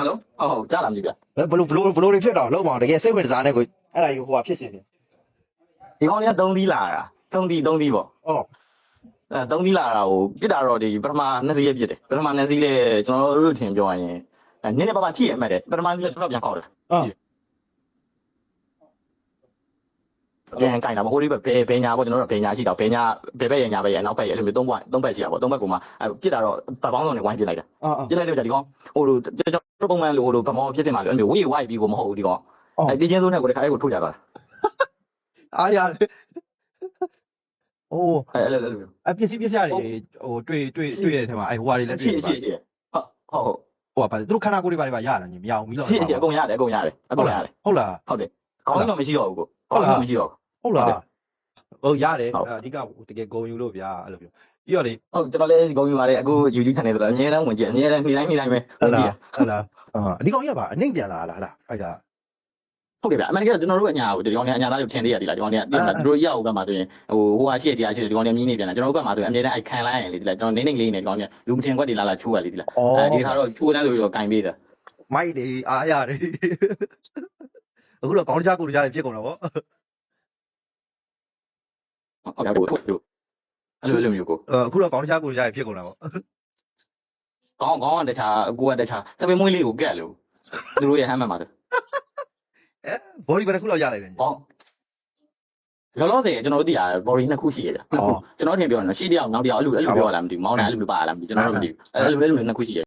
ဟယ်လိုဟုတ်ဟုတ်ကြားလာမကြည့်ဗျဘလို့ဘလို့ဘလို့တွေဖြစ်တော့လုံးမအောင်တကယ်စိတ်ဝင်စားတဲ့ကိုအဲ့ဒါကြီးဟိုဟာဖြစ်ရှင်တယ်ဒီကောင်လေးက3သီးလာတာ3သီး3သီးပေါ့အော်အဲ3သီးလာတာကိုပြစ်တာတော့ဒီပထမ2စီးရပြစ်တယ်ပထမ2စီးလဲကျွန်တော်တို့ထင်ပြောရရင်အဲနည်းနည်းပါးပါးထိရမှတ်တယ်ပထမစီးလဲတော့ပြန်ခေါက်တယ်အော်ပြန်ကင်တာပေါ့ဟိုဒီဘယ်ဘယ်ညာပေါ့ကျွန်တော်တို့ဘယ်ညာရှိတော့ဘယ်ညာဘယ်ဘက်ရညာဘက်ရနောက်ဘက်ရအဲ့လိုမျိုး3ဘက်3ဘက်ရှိတာပေါ့3ဘက်ကမှအဲပြစ်တာတော့ပတ်ပေါင်းစုံနဲ့ဝိုင်းပြစ်လိုက်တာအော်အော်ပြစ်လိုက်တော့ကြာဒီကောင်ဟိုလိုကျွန်တော် ပုံမှန်လိုဟိုလိုပမောပြစ်တင်ပါလို့အဲ့လိုဝေးဝိုက်ပြီးကိုမဟုတ်ဘူးဒီကောင်အော်အဲတင်းချင်းစိုးနဲ့ကိုတခါလေးကိုထုတ်ကြသွားတာအားရတယ်အိုးအဲအဲ့လိုအဲ့လိုမျိုးအပစ္စည်းပစ္စည်းတွေဟိုတွေ့တွေ့တွေ့တဲ့ထဲမှာအဲ့ဟိုဟာတွေလည်းရှိတွေ့ရှိပါရှိဟုတ်ဟုတ်ဟုတ်ဟိုဟာပါသူတို့ခန္ဓာကိုယ်တွေပါတွေပါရတာညမရအောင်မီးလောင်ရှိရှိအကုန်ရတယ်အကုန်ရတယ်အကုန်ရတယ်ဟုတ်လားဟုတ်တယ်ခေါင်းကြီးတော့မရှိတော့ဘူးကိုခေါင်းကြီးတော့မရှိတော့ဟုတ်လားဟုတ်တယ်ဟုတ်ရတယ်ဟုတ်အဓိကတကယ်ဂုံယူလို့ဗျာအဲ့လိုမျိုး ပြီးတော့လေဟုတ်ကျွန်တော်လည်းဂုံယူပါတယ်အခု YouTube channel ဆိုတော့အများအားဝင်ကြည့်အများအားနေ့တိုင်းနေ့တိုင်းပဲဝင်ကြည့်ဟုတ်လားအာအဒီကောင်ကြီးကပါအနှိမ့်ပြန်လာလားလားအဲ့ဒါဟုတ်တယ်ဗျအမှန်တကယ်ကျွန်တော်တို့အညာကိုဒီကောင်လေးအညာသားတွေထင်သေးရတယ်လားဒီကောင်လေးကတင်တာသူတို့ရောက်ဘက်မှာဆိုရင်ဟိုဟိုဟာရှိရတရားရှိတယ်ဒီကောင်လေးမြင်းနေပြန်လာကျွန်တော်တို့ဘက်မှာဆိုရင်အများတိုင်းအဲ့ခံလိုက်ရင်လေဒီလားကျွန်တော်နေနေလေးနေဒီကောင်လေးလူမထင်ခွက်တွေလာလာချိုးရလေဒီလားအဲဒီခါတော့ချိုးတန်းဆိုတော့ကင်ပေးတာမိုက်တယ်အားရတယ်အခုတော့ကောင်းကြကိုကြားတယ်ဖြစ်ကုန်တာဗောဟုတ်တယ်ဟုတ် တယ်အဲ့လိုလိုမျိုးကိုအခုတော့ကောင်းကြကိုကြားတယ်ဖြစ်ကုန်တာဗောကောင်းကောင်းကတခြားအကူကတခြားစပင်းမွေးလေးကိုကက်လို့သူတို့ရဲ့ဟမ်းမှန်ပါတယ်ဘောဒီဘယ်တစ်ခုလောက်ရလိုက်လဲဟောလောလောဆယ်ကျွန်တော်တို့သိရတယ် body နှစ်ခုရှိရတာနှစ်ခုကျွန်တော်ထင်ပြောရနော်ရှိတယောက်နောက်တယောက်အဲ့လိုအဲ့လိုပြောရလားမသိဘူးမောင်းတယ်အဲ့လိုမျိုးပါလားမသိဘူးကျွန်တော်တို့မသိဘူးအဲ့လိုအဲ့လိုနှစ်ခုရှိရ